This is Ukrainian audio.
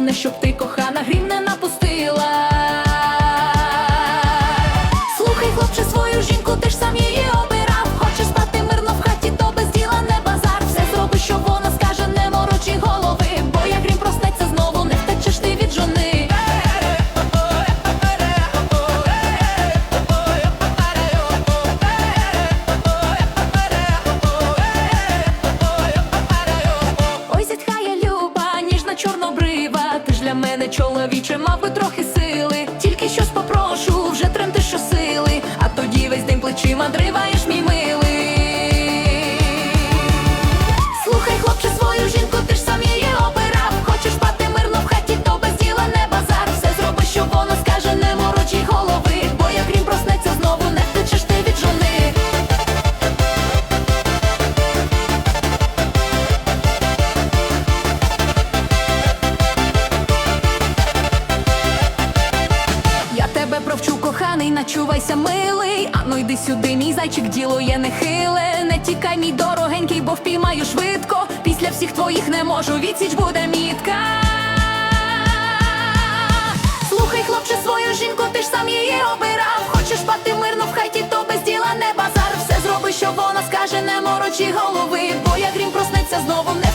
головне, щоб ти для мене чоловіче, мав би трохи сил. Коханий, начувайся, милий. Ану йди сюди, мій зайчик, діло є нехиле. Не тікай, мій дорогенький, бо впіймаю швидко. Після всіх твоїх не можу, відсіч буде мітка. Слухай, хлопче, свою жінку, ти ж сам її обирав. Хочеш спати мирно в хаті, то без діла не базар. Все зроби, що вона скаже, не морочі голови. Бо як грім проснеться знову, не